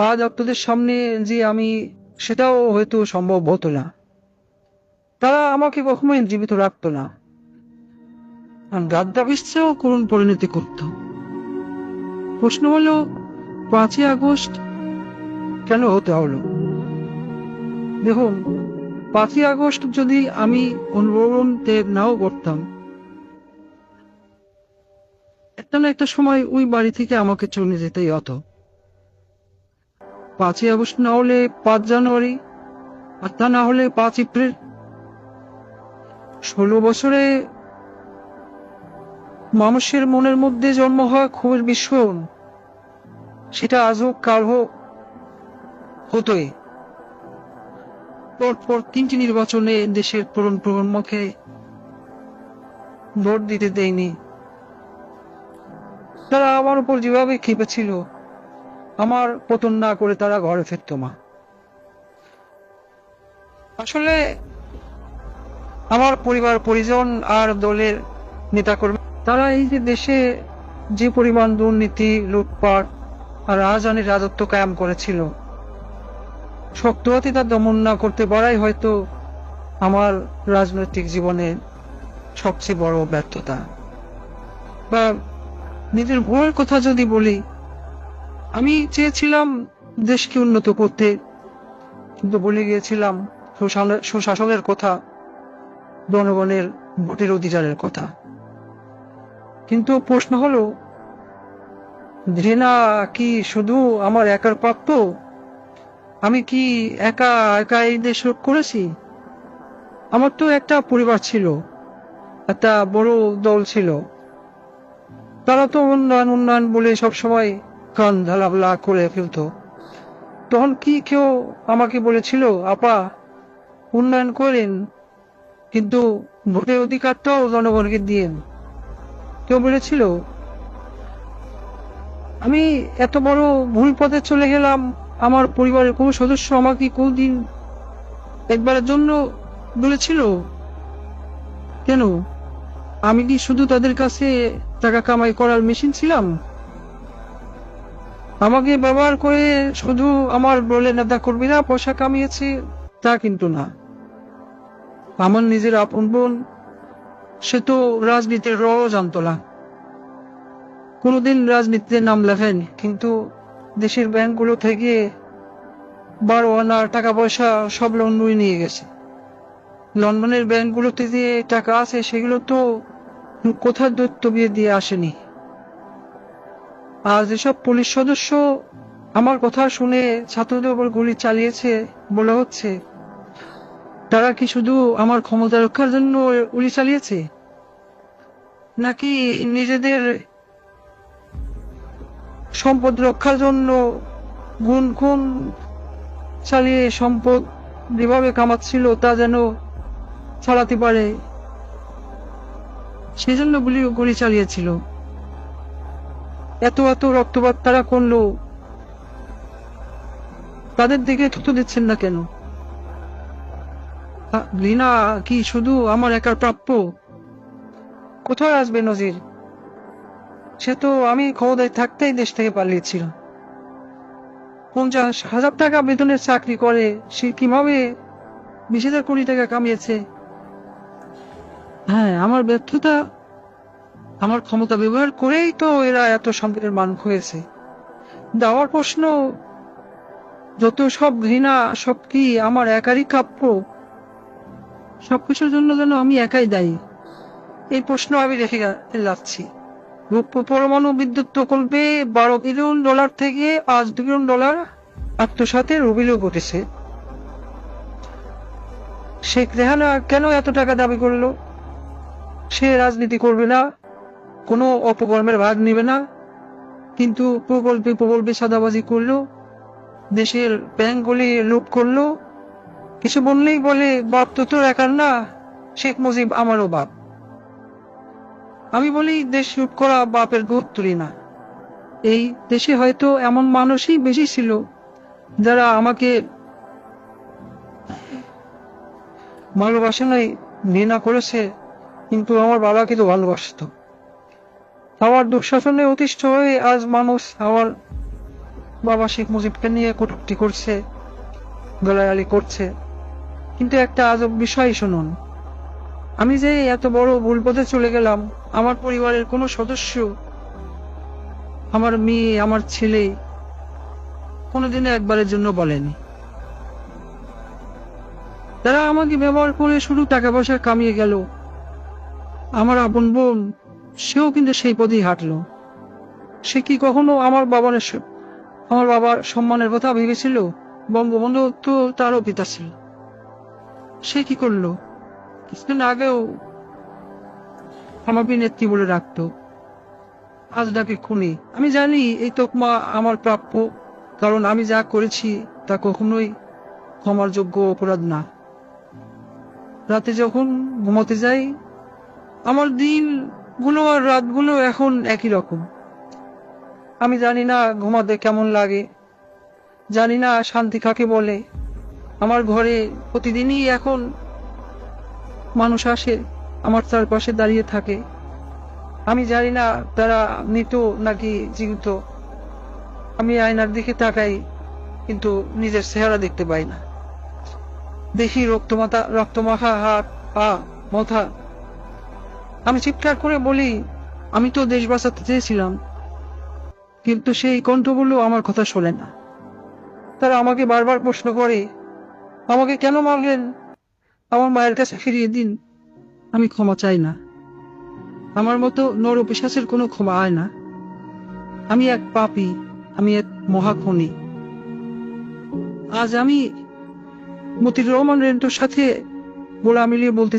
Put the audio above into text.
আজ আপনাদের সামনে যে আমি সেটাও হয়তো সম্ভব হতো না। তারা আমাকে কখনোই জীবিত রাখতো না। গাদ্দাবিসেও করুণ পরিণতি করত। প্রশ্ন হলো, পাঁচই আগস্ট কেন হতে হলো? দেখুন, পাঁচই আগস্ট যদি আমি অনুভবন নাও করতাম, একটা না একটা সময় ওই বাড়ি থেকে আমাকে চলে যেতেই হতো। পাঁচই আগস্ট না হলে পাঁচ জানুয়ারি, আর তা না হলে পাঁচ এপ্রিল। ষোলো বছরে মানুষের মনের মধ্যে জন্ম হওয়া ক্ষোভের বিস্ফোরণ সেটা আজ হোক, কাল হোক, হতোই। পরপর তিনটি নির্বাচনে দেশের তরুণ প্রজন্মকে ভোট দিতে দেয়নি। তারা আমার উপর যেভাবে খেপেছিল আমার পতন না করে তারা ঘরে ফিরত মা। আসলে আমার পরিবার, পরিজন আর দলের নেতাকর্মী, তারা এই যে দেশে যে পরিমাণ দুর্নীতি, লুটপাট আর রাজধানীর রাজত্ব কায়েম করেছিল শক্ত হাতে তা দমন না করতে পারাই হয়তো আমার রাজনৈতিক জীবনের সবচেয়ে বড় ব্যর্থতা। বা নিজের ভুলের কথা যদি বলি চেয়েছিলাম দেশকে উন্নত করতে, কিন্তু বলে গিয়েছিলাম সুশাসনের- সুশাসনের কথা, জনগণের ভোটের অধিকারের কথা। কিন্তু প্রশ্ন হলো, ঘৃণা কি শুধু আমার একার প্রাপ্য আমি কি একা একা এই দেশ করেছি? আমার তো একটা পরিবার ছিল, একটা বড় দল ছিল। তারা তো উন্নয়ন উন্নয়ন বলে সবসময় কান ঢালাবলা করে ফেলতো। তখন কি কেউ আমাকে বলেছিল, আপা, উন্নয়ন করেন, কিন্তু ভোটের অধিকারটাও জনগণকে দিয়েন। কেউ বলেছিল, আমি এত বড় ভুল পথে চলে গেলাম, আমার পরিবারের কোনো সদস্য আমাকে কোনদিন একবারের জন্য বলেছিল? কেন? আমি কি শুধু তাদের কাছে টাকা কামাই করার মেশিন ছিলাম? আমাকে ব্যবহার করে শুধু আমার বলে নেতা কর্মীরা পয়সা কামিয়েছে, তা কিন্তু না। আমার নিজের আপন বোন, সে তো রাজনীতির র জানতো না কোনোদিন রাজনীতিতে নাম লেখেনি, কিন্তু দেশের ব্যাংকগুলো থেকে বারো আনা টাকা পয়সা সব লোন নুয়ে নিয়ে গেছে। লন্ডনের ব্যাংকগুলোতে যে টাকা আছে, সেগুলো তো কোথায় দৈত্য বিয়ে দিয়ে আসেনি? আর যেসব পুলিশ সদস্য আমার কথা শুনে ছাত্রদের উপর গুলি চালিয়েছে বলা হচ্ছে। তারা কি শুধু আমার ক্ষমতা রক্ষার জন্য গুলি চালিয়েছে? নাকি নিজেদের সম্পদ রক্ষার জন্য গুণ গুণ চালিয়ে সম্পদ যেভাবে কামাচ্ছিল তা যেন ছাড়াতে পারে? সেজন্য গুলি গুলি চালিয়েছিল। এত এত রক্তপাত তারা করল। তাদের দিকে থুতু দিচ্ছেন না কেন? ঘৃণা কি শুধু আমার একার প্রাপ্য? কোথায় আসবে নজির? সে তো আমি ক্ষমতায় থাকতেই দেশ থেকে পালিয়েছিলাম পঞ্চাশ হাজার টাকা বেতনের চাকরি করে, সে কীভাবে বিশ হাজার কোটি টাকা কামিয়েছে? হ্যাঁ আমার ব্যর্থতা আমার ক্ষমতা ব্যবহার করেই তো এরা এত সম্পদের মান হয়েছে। দেওয়ার প্রশ্ন, যত সব ঘৃণা, সব কি আমার একারই কাপ্য? সবকিছুর জন্য যেন আমি একাই দায়ী। এই প্রশ্ন আমি রেখে যাচ্ছি। রূপ পরমাণু বিদ্যুৎ প্রকল্পে বারো বিলিয়ন ডলার থেকে পাঁচ বিলিয়ন ডলার আত্মসাতের অভিযোগ উঠেছে শেখ রেহানা কেন এত টাকা দাবি করল? সে রাজনীতি করবে না। কোনো অপকর্মের ভাগ নেবে না। কিন্তু প্রকল্পে প্রকল্পে সাদাবাজি করল, দেশের ব্যাংকগুলি লুট করল। কিছু বললেই বলে, বাপ তো তোর একার না, শেখ মুজিব আমারও বাপ। আমি বলি, দেশ লুট করা বাপের গোত্তরি না। এই দেশে হয়তো এমন মানুষই বেশি ছিল, যারা আমাকে ভালোবাসে নাই, ঘৃণা করেছে, কিন্তু আমার বাবাকে তো ভালোবাসতো। আমার দুঃশাসনে অতিষ্ঠ হয়ে আজ মানুষ আমার বাবা শেখ মুজিবকে নিয়ে কটুক্তি করছে গলায়ালি করছে। কিন্তু একটা আজব বিষয় শুনুন। আমি যে এত বড় ভুল পথে চলে গেলাম, আমার পরিবারের কোনো সদস্য, আমার মেয়ে, আমার ছেলে, কোনোদিনও একবারের জন্য বলেনি। তারা আমাকে ব্যবহার করে শুধু টাকা পয়সা কামিয়ে গেল। আমার আপন বোন সেও কিন্তু সেই পথেই হাঁটলো। সে কি কখনো আমার বাবার আমার বাবার সম্মানের কথা ভেবেছিল? বঙ্গবন্ধু তো তারও পিতা ছিল। সে কি করল? কিছুদিন আগেও আমাকে নেত্রী বলে রাখতো আজ ডাকে খুনি। আমি জানি এই তোকমা আমার প্রাপ্য, কারণ আমি যা করেছি তা কখনোই ক্ষমার যোগ্য অপরাধ না। রাতে যখন ঘুমাতে যাই, আমার দিনগুলো আর রাতগুলো এখন একই রকম। আমি জানি না ঘুমাতে কেমন লাগে। জানি না শান্তি কাকে বলে। আমার ঘরে প্রতিদিনই এখন মানুষ আসে, আমার চারপাশে দাঁড়িয়ে থাকে। আমি জানি না তারা মৃত নাকি জীবিত। আমি আয়নার দিকে তাকাই, কিন্তু নিজের চেহারা দেখতে পাই না। দেখি রক্তমাতা রক্তমাখা হাত, পা, মাথা। আমি চিৎকার করে বলি, আমি তো দেশ বাঁচাতে চেয়েছিলাম। কিন্তু সেই কণ্ঠগুলো আমার কথা শোনে না। তারা আমাকে বারবার প্রশ্ন করে, আমাকে কেন মারলেন? আমার মায়ের কাছে ফিরিয়ে দিন, আমি ক্ষমা চাই না। আমার মতো নর কোনো ক্ষমা হয় না। আমি এক পাপী, আমি এক মহাখনি। আজ আমি মতির রহমান রেন্টোর সাথে গোলা মিলিয়ে বলতে